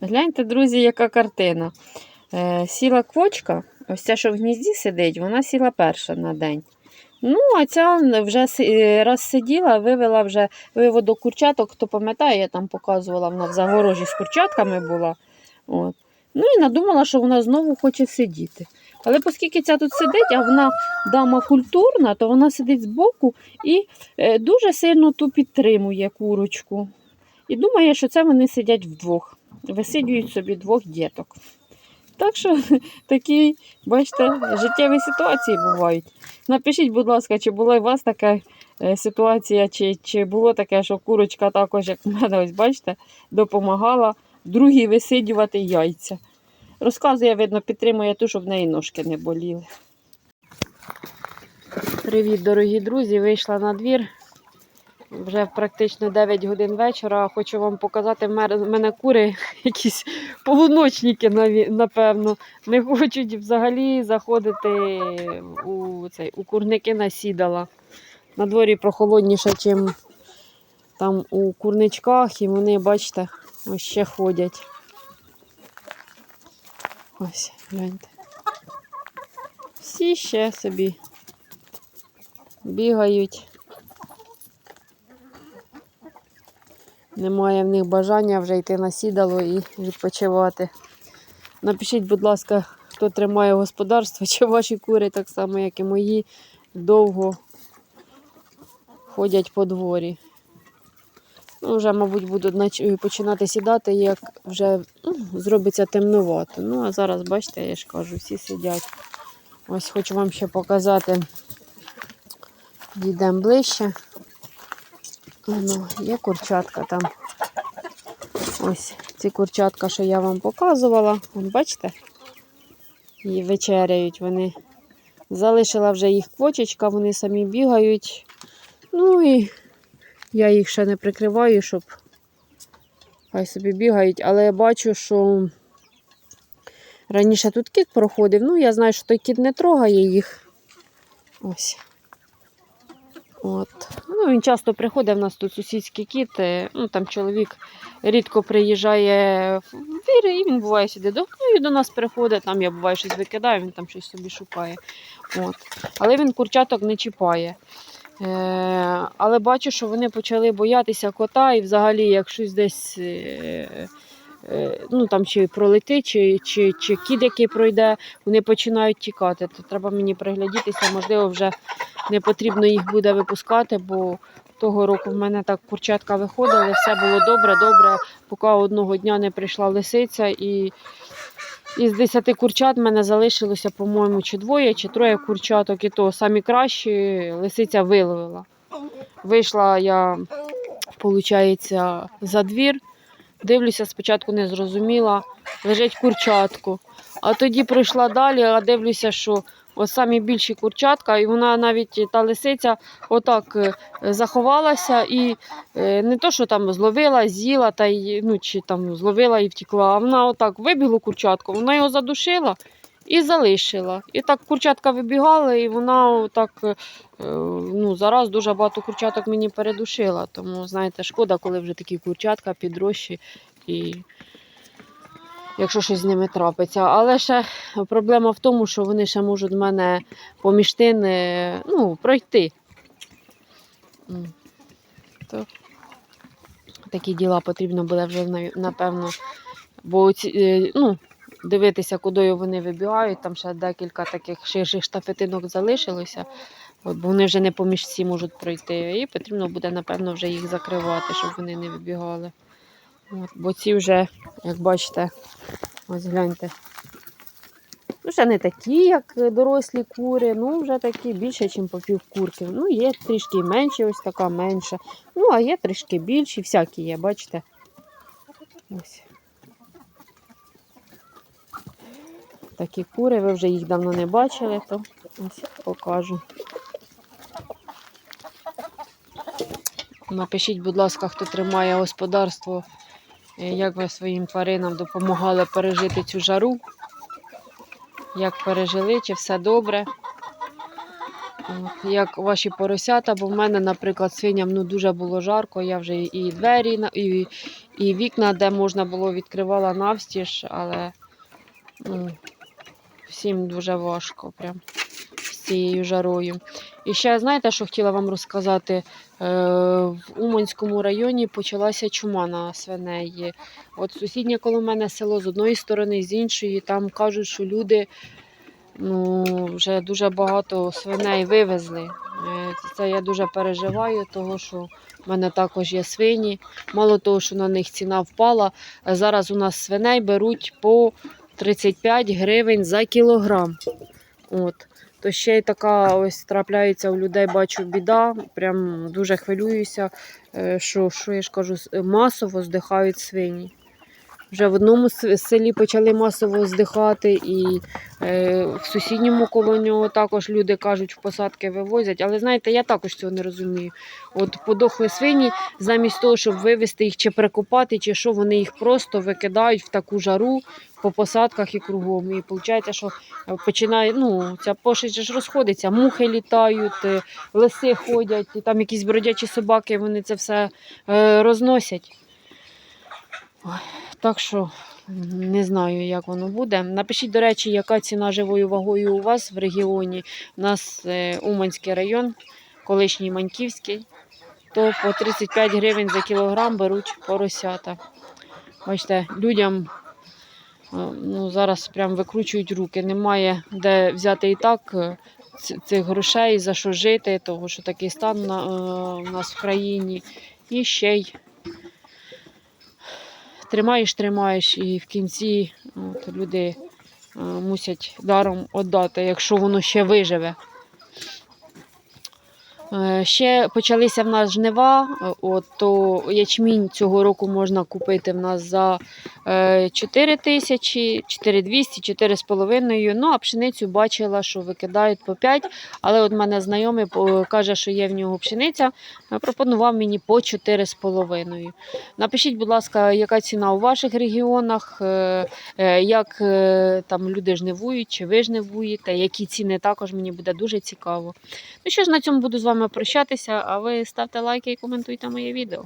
Гляньте, друзі, яка картина. Е, сіла квочка, ось ця, що в гнізді сидить, вона сіла перша на день. Ну, а ця вже е, раз сиділа, вивела вже виводок курчаток. Хто пам'ятає, я там показувала, вона в загорожі з курчатками була. От. Ну і надумала, що вона знову хоче сидіти. Але оскільки ця тут сидить, а вона дама культурна, то вона сидить збоку і е, дуже сильно ту підтримує курочку. І думає, що це вони сидять вдвох, висидюють собі двох діток. Так що такі, бачите, життєві ситуації бувають. Напишіть, будь ласка, чи була у вас така е, ситуація, чи, чи було таке, що курочка також, як в мене, ось бачите, допомагала другій висидювати яйця. Розказує, видно, підтримує ту, щоб в неї ножки не боліли. Привіт, дорогі друзі! Вийшла на двір. Вже практично 9 годин вечора. Хочу вам показати, в мене- кури якісь полуночники, напевно. Не хочуть взагалі заходити у, цей, у курники насідала. На дворі прохолодніше, ніж там у курничках, і вони, бачите, ось ще ходять. Ось, гляньте. Всі ще собі бігають. Немає в них бажання вже йти на сідало і відпочивати. Напишіть, будь ласка, хто тримає господарство, чи ваші кури, так само, як і мої, довго ходять по дворі. Ну, вже, мабуть, будуть починати сідати, як вже ну, зробиться темнувато. Ну, а зараз, бачите, я ж кажу, всі сидять. Ось хочу вам ще показати. Йдемо ближче. Ну, є курчатка там. Ось ці курчатка, що я вам показувала. Вон, бачите? І вечеряють вони. Залишила вже їх квочечка, вони самі бігають. Ну і я їх ще не прикриваю, щоб хай собі бігають. Але я бачу, що раніше тут кіт проходив. Ну, я знаю, що той кіт не трогає їх. Ось. От. Ну, він часто приходить, в нас тут сусідський кіт. е, Ну, там чоловік рідко приїжджає в двір, і він буває сюди до, ну, і до нас приходить, там я буваю щось викидаю, він там щось собі шукає. От. Але він курчаток не чіпає. Е, але бачу, що вони почали боятися кота, і взагалі, як щось десь. Е, Ну, там чи пролетить, чи, чи, чи кіт, який пройде, вони починають тікати. То треба мені приглядітися, можливо, вже не потрібно їх буде випускати, бо того року в мене так курчатка виходили, все було добре, добре, поки одного дня не прийшла лисиця. І із 10 курчат в мене залишилося, по-моєму, чи двоє, чи троє курчаток, і то самі кращі лисиця виловила. Вийшла я, виходить, за двір. Дивлюся, спочатку не зрозуміла, лежить курчатку. А тоді прийшла далі, а дивлюся, що ось самі більші курчатка, і вона навіть та лисиця отак е, заховалася і е, не то, що там зловила, з'їла та й, ну, чи там зловила і втекла, а вона отак вибігла курчатку, вона його задушила і залишила. І так курчатка вибігала, і вона отак е, ну, зараз дуже багато курчаток мені передушила. Тому, знаєте, шкода, коли вже такі курчатка підрощі і якщо щось з ними трапиться. Але ще проблема в тому, що вони ще можуть мене поміж тин, е, ну, пройти. То такі діла потрібно буде вже напевно. Бо ці, е, ну, дивитися, куди вони вибігають. Там ще декілька таких ширших штафетинок залишилося. Бо вони вже не поміж всі можуть пройти. І потрібно буде, напевно, вже їх закривати, щоб вони не вибігали. От, бо ці вже, як бачите, ось гляньте. Ну, ще не такі, як дорослі кури, ну вже такі більше, ніж по пів курки. Ну, є трішки менші, ось така менша. Ну, а є трішки більші, всякі є, бачите? Ось. Такі кури, ви вже їх давно не бачили, то ось покажу. Напишіть, будь ласка, хто тримає господарство, е, як ви своїм тваринам допомагали пережити цю жару. Як пережили, чи все добре. Як ваші поросята, бо в мене, наприклад, свиням ну, дуже було жарко, я вже і двері, і, І вікна, де можна було, відкривала навстіж, але ну, всім дуже важко прям з цією жарою. І ще знаєте, що хотіла вам розказати? Е, В Уманському районі почалася чума на свиней. От сусіднє коло мене село з одної сторони, з іншої. Там кажуть, що люди ну, вже дуже багато свиней вивезли. Е, Це я дуже переживаю, тому що в мене також є свині. Мало того, що на них ціна впала. е, Зараз у нас свиней беруть по 35 гривень за кілограм. От. То ще й така ось трапляється у людей, бачу біда. Прям дуже хвилююся, е, що, що я ж кажу, масово здихають свині. Вже в одному селі почали масово здихати, і е, в сусідньому коло нього також люди кажуть, в посадки вивозять. Але знаєте, я також цього не розумію. От подохли свині, замість того, щоб вивезти їх чи прикопати, чи що, вони їх просто викидають в таку жару по посадках і кругом. І виходить, що е, починає, ну, ця же ж розходиться, мухи літають, е, лиси ходять, і там якісь бродячі собаки, вони це все е, розносять. Так що не знаю, як воно буде. Напишіть, до речі, яка ціна живою вагою у вас в регіоні. У нас е, Уманський район, колишній Маньківський, то по 35 гривень за кілограм беруть поросята. Бачите, людям е, ну, зараз прям викручують руки. Немає де взяти і так е, цих грошей, за що жити, тому що такий стан у нас в країні. І ще й тримаєш, тримаєш, і в кінці от, люди е, мусять даром віддати, якщо воно ще виживе. Е, Ще почалися в нас жнива, е, от, то ячмінь цього року можна купити в нас за е, 4 тисячі, 4200, 4,5. Ну, а пшеницю бачила, що викидають по 5. Але от мене знайомий каже, що є в нього пшениця, е, пропонував мені по 4,5. Напишіть, будь ласка, яка ціна у ваших регіонах, е, е, як е, там люди жнивують, чи ви жнивуєте, які ціни також мені буде дуже цікаво. Ну що ж, на цьому буду з вами прощатися, а ви ставте лайки і коментуйте моє відео.